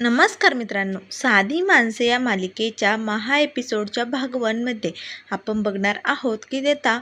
नमस्कार मित्रांनो साधी माणसे या मालिकेच्या महा एपिसोडच्या भाग वनमध्ये आपण बघणार आहोत की देता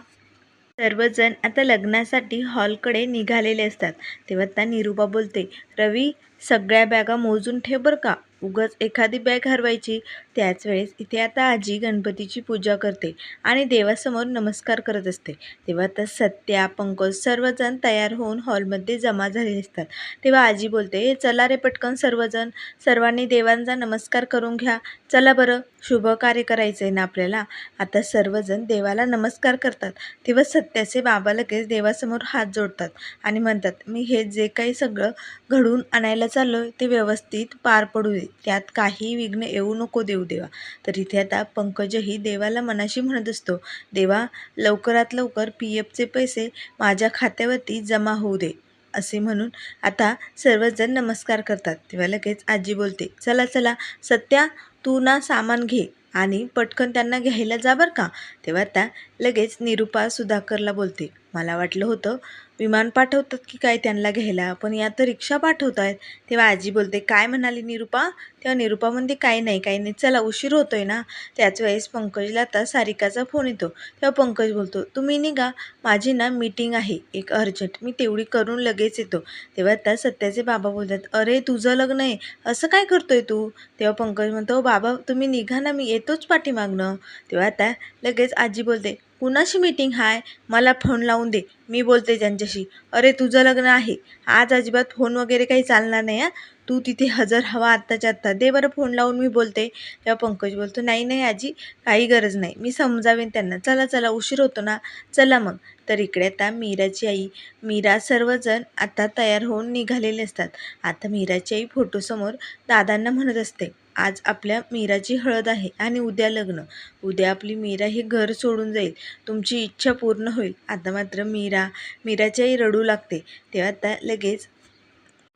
सर्वजण आता लग्नासाठी हॉलकडे निघालेले असतात. तेव्हा त्या निरुपा बोलते रवी सगळ्या बॅगा मोजून ठेव बरं का? उगाच एखादी बॅग हरवायची त्याच वेळेस इथे आता आजी गणपतीची पूजा करते आणि देवासमोर नमस्कार करत असते. तेव्हा आता सत्या पंकज सर्वजण तयार होऊन हॉलमध्ये जमा झालेले असतात. तेव्हा आजी बोलते चला रे पटकन सर्वजण सर्वांनी देवांचा नमस्कार करून घ्या. चला बरं. शुभ कार्य करायचं आहे ना आपल्याला. आता सर्वजण देवाला नमस्कार करतात. तेव्हा सत्याचे बाबा लगेच देवासमोर हात जोडतात आणि म्हणतात मी हे जे काही सगळं घडून आणायला चाललो आहे ते व्यवस्थित पार पडू दे. त्यात काही विघ्न येऊ नको देऊ देवा. तर इथे आता पंकजही देवाला मनाशी म्हणत असतो देवा लवकरात लवकर पी एफचे पैसे माझ्या खात्यावरती जमा होऊ दे. असे म्हणून आता सर्वजण नमस्कार करतात. तेव्हा लगेच आजी बोलते चला चला सत्या तू ना सामान घे आणि पटकन त्यांना घ्यायला जा बरं का? तेव्हा त्या लगेच निरुपा सुधाकरला बोलते मला वाटलं होतं. विमान पाठवतात की काय त्यांना घ्यायला? पण या तर रिक्षा पाठवत आहेत तेव्हा आजी बोलते काय म्हणाली निरुपा? तेव्हा निरुपा म्हणते काही नाही काही नाही. चला उशीर होतोय ना. त्याच वेळेस पंकजला आता सारिकाचा फोन येतो. तेव्हा पंकज बोलतो तुम्ही निघा. माझी ना मीटिंग आहे. एक अर्जंट. मी तेवढी करून लगेच येतो. तेव्हा आता सत्याचे बाबा बोलतात अरे तुझं लग्न आहे. असं काय करतोय तू? तेव्हा पंकज म्हणतो हो, बाबा तुम्ही निघा ना. मी येतोच पाठीमागणं तेव्हा आता लगेच आजी बोलते कुणाशी मीटिंग हाय? मला फोन लावून दे. मी बोलते त्यांच्याशी अरे तुझं लग्न आहे. आज अजिबात फोन वगैरे काही चालणार नाही हां? तू तिथे हजर हवा आत्ताच्या आत्ता. दे बरं फोन लावून मी बोलते. तेव्हा पंकज बोलतो नाही नाही आजी काही गरज नाही. मी समजावेन त्यांना. चला चला उशीर होतो ना. चला मग. तर इकडे आता मीराची आई मीरा सर्वजण आता तयार होऊन निघालेले असतात. आता मीराची आई फोटोसमोर दादांना म्हणत असते. आज आपल्या मीराची हळद आहे आणि उद्या लग्न. उद्या आपली मीरा ही घर सोडून जाईल. तुमची इच्छा पूर्ण होईल. आता मात्र मीरा मीराची आई रडू लागते. तेव्हा आता लगेच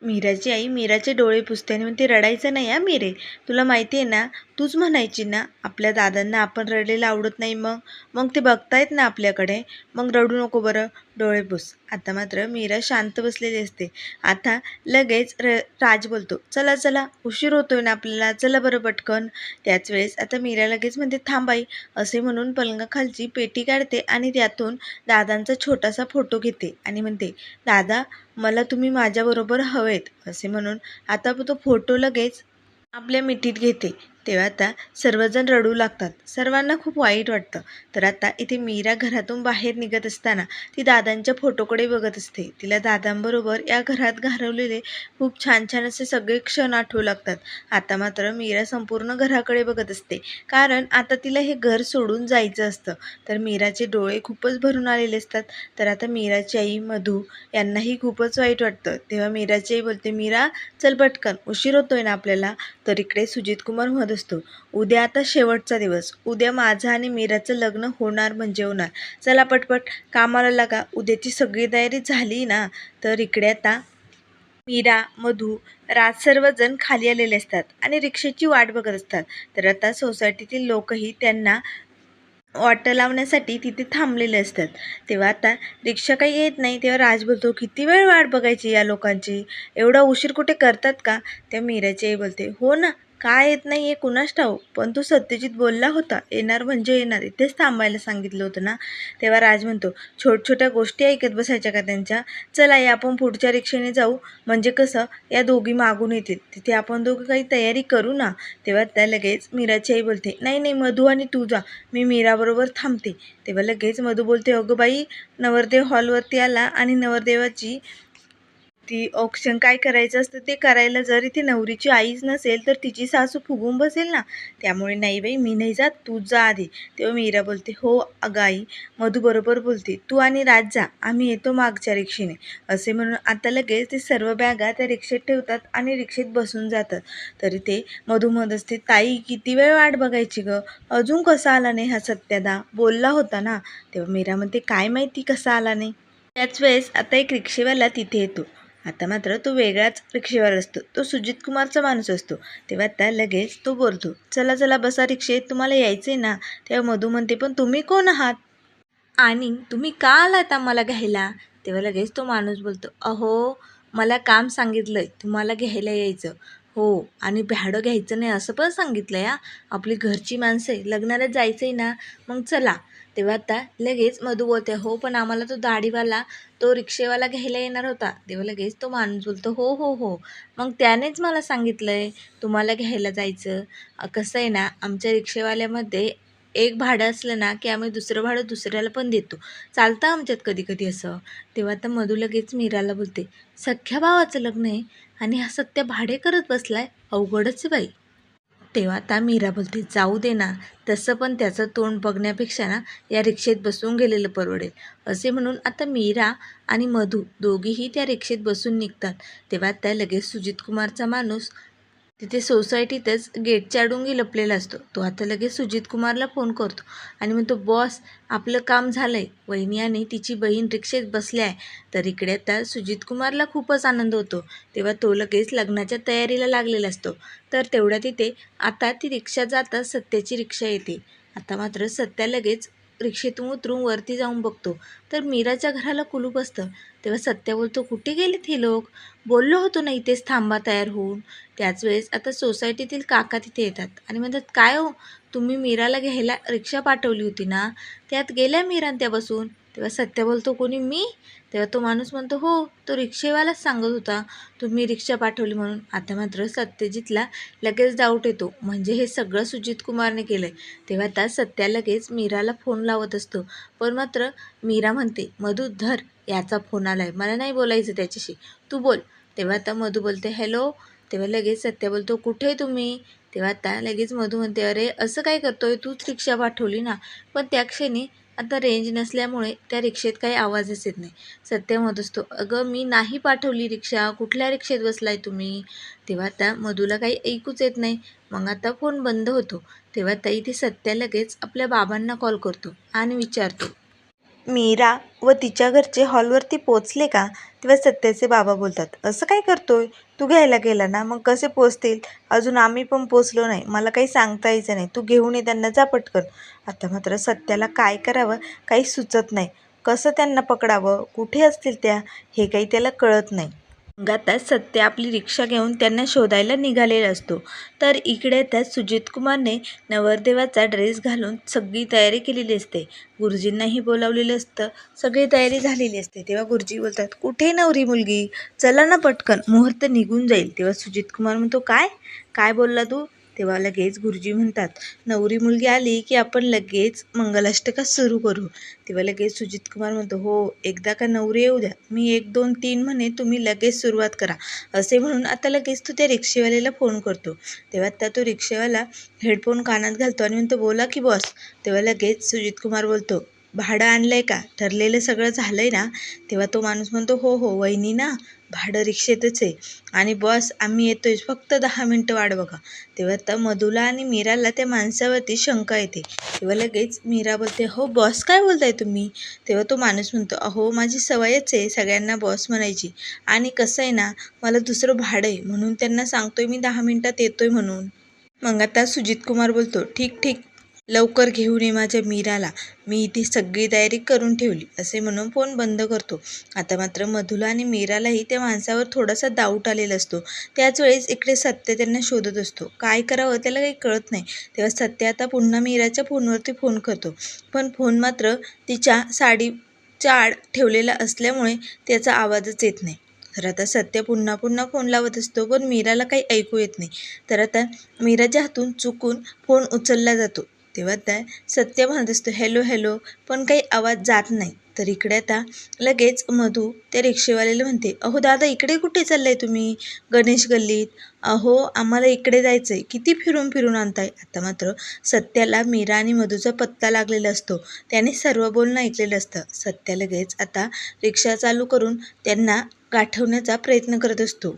मीराची आई मीराचे डोळे पुसते आणि म्हणते रडायचं नाही हा मीरे. तुला माहिती आहे ना तूच म्हणायची ना आपल्या दादांना आपण रडलेलं आवडत नाही मग. मग ते बघतायत ना आपल्याकडे. मग रडू नको बरं. डोळे बुस आता मात्र मीरा शांत बसलेली असते. आता लगेच र राज बोलतो चला चला उशीर होतोय ना आपल्याला चला बरं पटकन. त्याच वेळेस आता मीरा लगेच म्हणते थांबाई असे म्हणून पलंगाखालची पेटी काढते आणि त्यातून दादांचा छोटासा फोटो घेते आणि म्हणते दादा मला तुम्ही माझ्याबरोबर हवेत असे म्हणून आता तो फोटो लगेच आपल्या मिठीत घेते. तेव्हा आता सर्वजण रडू लागतात. सर्वांना खूप वाईट वाटतं. तर आता इथे मीरा घरातून बाहेर निघत असताना ती दादांच्या फोटोकडे बघत असते. तिला दादांबरोबर या घरात घालवलेले खूप छान छान असे सगळे क्षण आठवू लागतात. आता मात्र मीरा संपूर्ण घराकडे बघत असते. कारण आता तिला हे घर सोडून जायचं असतं. तर मीराचे डोळे खूपच भरून आलेले असतात. तर आता मीराची आई मधू यांनाही खूपच वाईट वाटतं. तेव्हा मीराची आई बोलते मीरा चल पटकन. उशीर होतोय ना आपल्याला? तर इकडे सुजित कुमार मधू असतो. उद्या आता शेवटचा दिवस. उद्या माझं आणि मीराचं लग्न होणार म्हणजे होणार. चला पटपट कामाला लागा. उद्याची सगळी तयारी झाली ना? तर इकडे आता मीरा मधू राज सर्वजण खाली आलेले असतात आणि रिक्षेची वाट बघत असतात. तर आता सोसायटीतील लोकही त्यांना वाट लावण्यासाठी तिथे थांबलेले असतात. तेव्हा आता रिक्षा काही येत नाही. तेव्हा राज बोलतो किती वेळ वाट बघायची या लोकांची? एवढा उशीर कुठे करतात का? त्या मीराची आई बोलते हो ना. काय येत नाही हे कुणास ठाऊक पण तू सत्यजित बोलला होता येणार म्हणजे येणार इथेच थांबायला सांगितलं होतं ना? तेव्हा राज म्हणतो छोट छोट्या गोष्टी ऐकत बसायच्या का त्यांच्या? चला या आपण पुढच्या रिक्षेने जाऊ. म्हणजे कसं? या दोघी मागून येतील. तिथे आपण दोघं काही तयारी करू ना? तेव्हा त्या लगेच मीराची आई बोलते नाही नाही मधू आणि तू जा. मी मीराबरोबर थांबते. तेव्हा लगेच मधू बोलते अगं बाई नवरदेव हॉलवरती आला आणि नवरदेवाची ती ऑक्शन काय करायचं असतं ते करायला जर इथे नवरीची आईच नसेल तर तिची सासू फुगून बसेल ना? त्यामुळे नाही बाई मी नाही जात तू जा आधी. तेव्हा मीरा बोलते हो अगं आई. मधू बरोबर बोलते तू आणि राज जा आम्ही येतो मागच्या रिक्षेने. असे म्हणून आता लगेच ते सर्व बॅगा त्या रिक्षेत ठेवतात आणि रिक्षेत बसून जातात. तरी ते मधू म्हणत असते ताई किती वेळ वाट बघायची गं? अजून कसा आला नाही हा सत्यादा? बोलला होता ना? तेव्हा मीरा म्हणते काय माहिती कसा आला नाही? त्याच वेळेस आता एक रिक्षेवाला तिथे येतो. आता मात्र तो वेगळाच रिक्षेवर असतो. तो सुजित कुमारचा माणूस असतो. तेव्हा त्या लगेच तो बोलतो चला चला बसा रिक्षेत तुम्हाला यायचं आहे ना? तेव्हा मधू म्हणते पण तुम्ही कोण आहात? आणि तुम्ही का आलात आम्हाला घ्यायला? तेव्हा लगेच तो माणूस बोलतो अहो मला काम सांगितलंय तुम्हाला घ्यायला यायचं. हो आणि भाडं घ्यायचं नाही असं पण सांगितलं या आपली घरची माणसं आहे लग्नाला जायचं आहे ना? मग चला. तेव्हा आता लगेच मधू बोलते हो पण आम्हाला तो दाढीवाला तो रिक्षेवाला घ्यायला येणार होता. तेव्हा लगेच तो माणूस बोलतो हो हो हो. मग त्यानेच मला सांगितलं आहे तुम्हाला घ्यायला जायचं. कसं आहे ना आमच्या रिक्षेवाल्यामध्ये एक भाडं असलं ना की आम्ही दुसरं भाडं दुसऱ्याला पण देतो. चालतं आमच्यात कधी कधी असं. तेव्हा आता मधू लगेच मीराला बोलते सख्या भावाचं लग्न आहे आणि हा सत्य भाडे करत बसलाय? अवघडच आहे बाई. तेव्हा आता मीरा बोलते जाऊ दे ना. तसं पण त्याचं तोंड बघण्यापेक्षा ना या रिक्षेत बसून गेलेलं परवडेल. असे म्हणून आता मीरा आणि मधू दोघीही त्या रिक्षेत बसून निघतात. तेव्हा त्या लगेच सुजित कुमारचा माणूस तिथे सोसायटीतच गेटच्या अडुंगी लपलेला असतो. तो आता लगेच सुजित कुमारला फोन करतो आणि म्हणतो बॉस आपलं काम झालंय. वहिनी आणि तिची बहीण रिक्षेत बसली आहे. तर इकडे आता सुजित कुमारला खूपच आनंद होतो. तेव्हा तो लगेच लग्नाच्या तयारीला लागलेला असतो. तर तेवढ्या तिथे आता ती रिक्षा जाता सत्याची रिक्षा येते. आता मात्र सत्या लगेच रिक्षेतून उतरून वरती जाऊन बघतो. तर मीराच्या घराला कुलूप असतं. तेव्हा सत्या बोलतो कुठे गेलेत हे लोक? बोललो होतो ना इथेच थांबा तयार होऊन. त्याच वेळेस आता सोसायटीतील काका तिथे येतात आणि म्हणतात काय हो? तुम्ही मीराला घ्यायला रिक्षा पाठवली होती ना? त्यात गेल्या मीरा त्या बसून तेव्हा सत्य बोलतो कोणी? मी. तेव्हा तो माणूस म्हणतो हो तो रिक्षेवालाच सांगत होता. तुम्ही रिक्षा पाठवली म्हणून. आता मात्र सत्यजितला लगेच डाऊट येतो म्हणजे हे सगळं सुजित कुमारने केलं आहे तेव्हा त्या सत्या लगेच मीराला फोन लावत असतो. पण मात्र मीरा म्हणते मधू धर याचा फोन आला आहे मला नाही बोलायचं त्याच्याशी. तू बोल. तेव्हा आता मधू बोलते हॅलो. तेव्हा लगेच सत्या बोलतो कुठे तुम्ही? तेव्हा आता लगेच मधू म्हणते अरे असं काय करतोय? तूच रिक्षा पाठवली ना. पण त्या क्षणी आता रेंज नसल्यामुळे त्या रिक्षेत काही आवाजच येत नाही. सत्य म्हणत असतो अगं मी नाही पाठवली रिक्षा. कुठल्या रिक्षेत बसलाय तुम्ही? तेव्हा आता मधूला काही ऐकूच येत नाही. मग आता फोन बंद होतो. तेव्हा ताई ते सत्या लगेच आपल्या बाबांना कॉल करतो आणि विचारतो. मीरा व तिच्या घरचे हॉलवरती पोचले का? तेव्हा सत्याचे बाबा बोलतात असं काय करतोय? तू घ्यायला गेला ना मग कसे पोचतील अजून आम्ही पण पोचलो नाही. मला काही सांगता यायचं नाही. तू घेऊन ये त्यांना जा पटकन. आता मात्र सत्याला काय करावं काही सुचत नाही. कसं त्यांना पकडावं? कुठे असतील त्या? हे काही त्याला कळत नाही. मग सत्य आपली रिक्षा घेऊन त्यांना शोधायला निघालेला असतो. तर इकडे त्यात सुजित कुमारने नवरदेवाचा ड्रेस घालून सगळी तयारी केलेली असते. गुरुजींनाही बोलावलेलं असतं. सगळी तयारी झालेली असते. तेव्हा गुरुजी बोलतात कुठे नवरी मुलगी? चला ना पटकन. मुहूर्त निघून जाईल. तेव्हा सुजित कुमार म्हणतो काय? काय बोलला तू? तेव्हा लगेच गुरुजी म्हणतात नवरी मुलगी आली की आपण लगेच मंगलाष्टका सुरू करू. तेव्हा लगेच सुजित कुमार म्हणतो हो एकदा का नवरी येऊ द्या मी एक दोन तीन म्हणे तुम्ही लगेच सुरुवात करा. असे म्हणून आता लगेच तो त्या रिक्षेवाल्याला फोन करतो. तेव्हा आता तो रिक्षेवाला हेडफोन कानात घालतो आणि म्हणतो बोला की बॉस. तेव्हा लगेच सुजित कुमार बोलतो भाडं आणलं आहे का? ठरलेलं सगळं झालं आहे ना तेव्हा तो माणूस म्हणतो हो हो वहिनी ना भाडं रिक्षेतच आहे. आणि बॉस आम्ही येतोय फक्त दहा मिनटं वाट बघा. तेव्हा आता मधूला आणि मीराला त्या माणसावरती शंका येते. तेव्हा लगेच मीरा बोलते हो बॉस काय बोलताय तुम्ही? तेव्हा तो माणूस म्हणतो अहो माझी सवयच आहे सगळ्यांना बॉस म्हणायची. आणि कसं आहे ना मला दुसरं भाडं आहे म्हणून त्यांना सांगतोय मी दहा मिनटात येतोय म्हणून. मग आता सुजित कुमार बोलतो ठीक ठीक लवकर घेऊन ये माझ्या मीराला. मी इथे सगळी तयारी करून ठेवली असे म्हणून फोन बंद करतो. आता मात्र मधुला आणि मीरालाही त्या माणसावर थोडासा डाऊट आलेला असतो. त्याच वेळेस इकडे सत्य त्यांना शोधत असतो. काय करावं त्याला काही कळत नाही. तेव्हा सत्य आता पुन्हा मीराच्या फोनवरती फोन करतो. पण फोन मात्र तिच्या साडीच्या आड ठेवलेला असल्यामुळे त्याचा आवाजच येत नाही. तर आता सत्य पुन्हा पुन्हा फोन लावत असतो पण मीराला काही ऐकू येत नाही. तर आता मीराच्या हातून चुकून फोन उचलला जातो. तेव्हा त्या सत्य म्हणत असतो हॅलो हॅलो पण काही आवाज जात नाही. तर इकडे आता लगेच मधू त्या रिक्षेवाल्याला म्हणते अहो दादा इकडे कुठे चाललाय तुम्ही? गणेश गल्लीत? अहो आम्हाला इकडे जायचं आहे किती फिरून फिरून आणताय? आता मात्र सत्याला मीरा आणि मधूचा पत्ता लागलेला असतो. त्याने सर्व बोलणं ऐकलेलं असतं. सत्या लगेच आता रिक्षा चालू करून त्यांना गाठवण्याचा प्रयत्न करत असतो.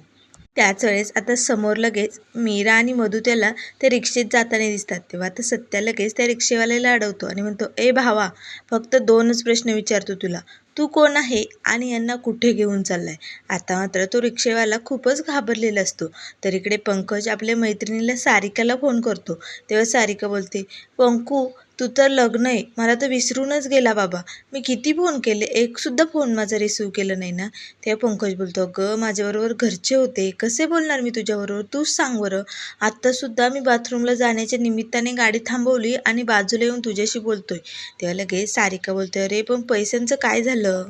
त्याच वेळेस आता समोर लगेच मीरा आणि मधू त्याला त्या रिक्षेत जाताना दिसतात. तेव्हा आता सत्या लगेच त्या रिक्षेवाल्याला अडवतो आणि म्हणतो ए भावा फक्त दोनच प्रश्न विचारतो तुला. तू कोण आहे आणि यांना कुठे घेऊन चाललाय? आता मात्र तो रिक्षेवाला खूपच घाबरलेला असतो. तर इकडे पंकज आपल्या मैत्रिणीला सारिकाला फोन करतो. तेव्हा सारिका बोलते पंकू तू तर लग्न आहे. मला तर विसरूनच गेला बाबा. मी किती फोन केले? एकसुद्धा फोन माझा रिसीव केलं नाही ना. तेव्हा पंकज बोलतो अगं माझ्याबरोबर घरचे होते. कसे बोलणार मी तुझ्याबरोबर? तूच सांग बरं. आत्तासुद्धा मी बाथरूमला जाण्याच्या निमित्ताने गाडी थांबवली आणि बाजूला येऊन तुझ्याशी बोलतोय. तेव्हा लगेच सारिका बोलतोय अरे पण पैशांचं काय झालं?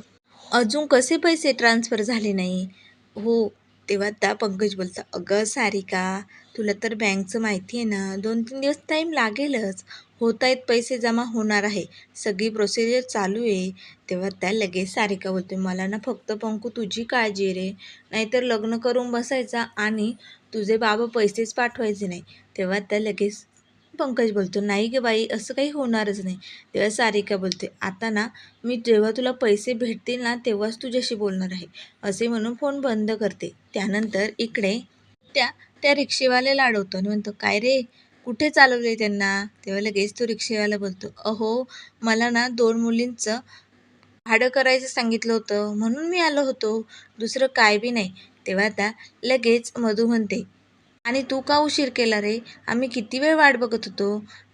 अजून कसे पैसे ट्रान्सफर झाले नाही? हो तेव्हा त्या पंकज बोलता अगं सारिका तुला तर बँकचं माहिती आहे ना दोन तीन दिवस टाईम लागेलच. होत आहेत पैसे जमा होणार आहे. सगळी प्रोसिजर चालू आहे. तेव्हा त्या लगेच सारिका बोलते मला ना फक्त पंकू तुझी काळजी रे. नाहीतर लग्न करून बसायचा आणि तुझे बाबा पैसेच पाठवायचे नाही. तेव्हा त्या लगेच पंकज बोलतो नाही गे बाई असं काही होणारच नाही. तेव्हा सारिका बोलते आता ना मी जेव्हा तुला पैसे भेटतील ना तेव्हाच तुझ्याशी बोलणार आहे. असे म्हणून फोन बंद करते. त्यानंतर इकडे त्या त्या रिक्षेवाल्याला अडवतो आणि म्हणतो काय रे कुठे चालवले त्यांना? तेव्हा लगेच तो रिक्षेवाला बोलतो अहो मला ना दोन मुलींचं भाडं करायचं सांगितलं होतं म्हणून मी आलो होतो दुसरं काय बी नाही. तेव्हा आता लगेच मधू म्हणते आणि तू का उशीर केला रे? आम्ही किती वेळ वाट बघत होतो.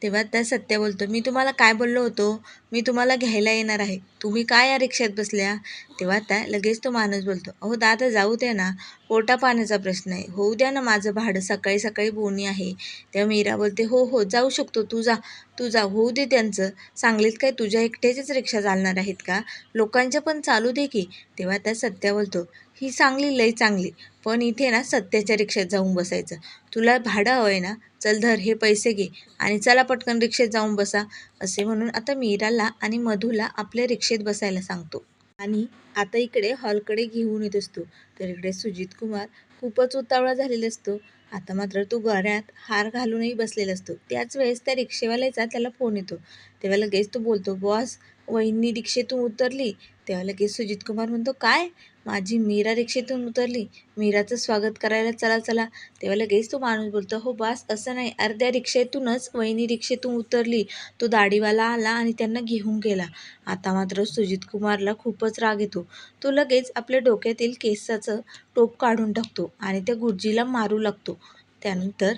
तेव्हा त्या सत्या बोलतो मी तुम्हाला काय बोललो होतो? मी तुम्हाला घ्यायला येणार आहे. तुम्ही काय या रिक्षात बसल्या? तेव्हा त्या लगेच तो माणूस बोलतो अहो दादा जाऊ द्या ना. पोटा पाण्याचा प्रश्न आहे. होऊ द्या ना माझं भाडं सकाळी सकाळी बोनी आहे. तेव्हा मीरा बोलते हो हो जाऊ शकतो. तू जा. तू जा. होऊ दे त्यांचं. सांगलीत काय तुझ्या एकट्याच्याच रिक्षा चालणार आहेत का? लोकांच्या पण चालू दे की. तेव्हा त्या सत्या बोलतो ही चांगली लय चांगली. पण इथे ना सत्याच्या रिक्षात जाऊन बसायचं. तुला भाडं हवं आहे ना चल धर हे पैसे घे. आणि चला पटकन रिक्षेत जाऊन बसा असे म्हणून आता मीराला आणि मधूला आपल्या रिक्षेत बसायला सांगतो. आणि आता इकडे हॉलकडे घेऊन येत असतो. तर इकडे सुजित कुमार खूपच उतावळा झालेला असतो. आता मात्र तो गळ्यात हार घालूनही बसलेला असतो. त्याच वेळेस त्या रिक्षेवाल्याचा त्याला फोन येतो. तेव्हा लगेच तो बोलतो बॉस वहिनी रिक्षेतून उतरली. तेव्हा लगेच सुजित कुमार म्हणतो काय? माझी मीरा रिक्षेतून उतरली. मीराचं स्वागत करायला चला चला. तेव्हा लगेच तो माणूस बोलतो हो बास असं नाही. अर्ध्या रिक्षेतूनच वहिनी रिक्षेतून उतरली. तो दाढीवाला आला आणि त्यांना घेऊन गेला. आता मात्र सुजित कुमारला खूपच राग येतो. तो लगेच आपल्या डोक्यातील केसाचं टोप काढून टाकतो आणि त्या गुरुजीला मारू लागतो. त्यानंतर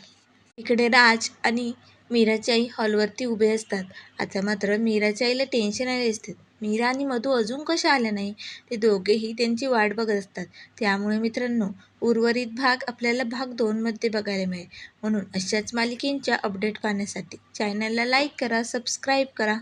इकडे राज आणि मीराची आई हॉलवरती उभे असतात. आता मात्र मीराच्या आईला टेन्शन आले असते मीरा आणि मधू अजून कशा आल्या नाही? ते दोघेही त्यांची वाट बघत असतात. त्यामुळे मित्रांनो उर्वरित भाग आपल्याला भाग दोनमध्ये बघायला मिळेल. म्हणून अशाच मालिकेंच्या अपडेट पाहण्यासाठी चॅनलला लाईक करा सबस्क्राईब करा.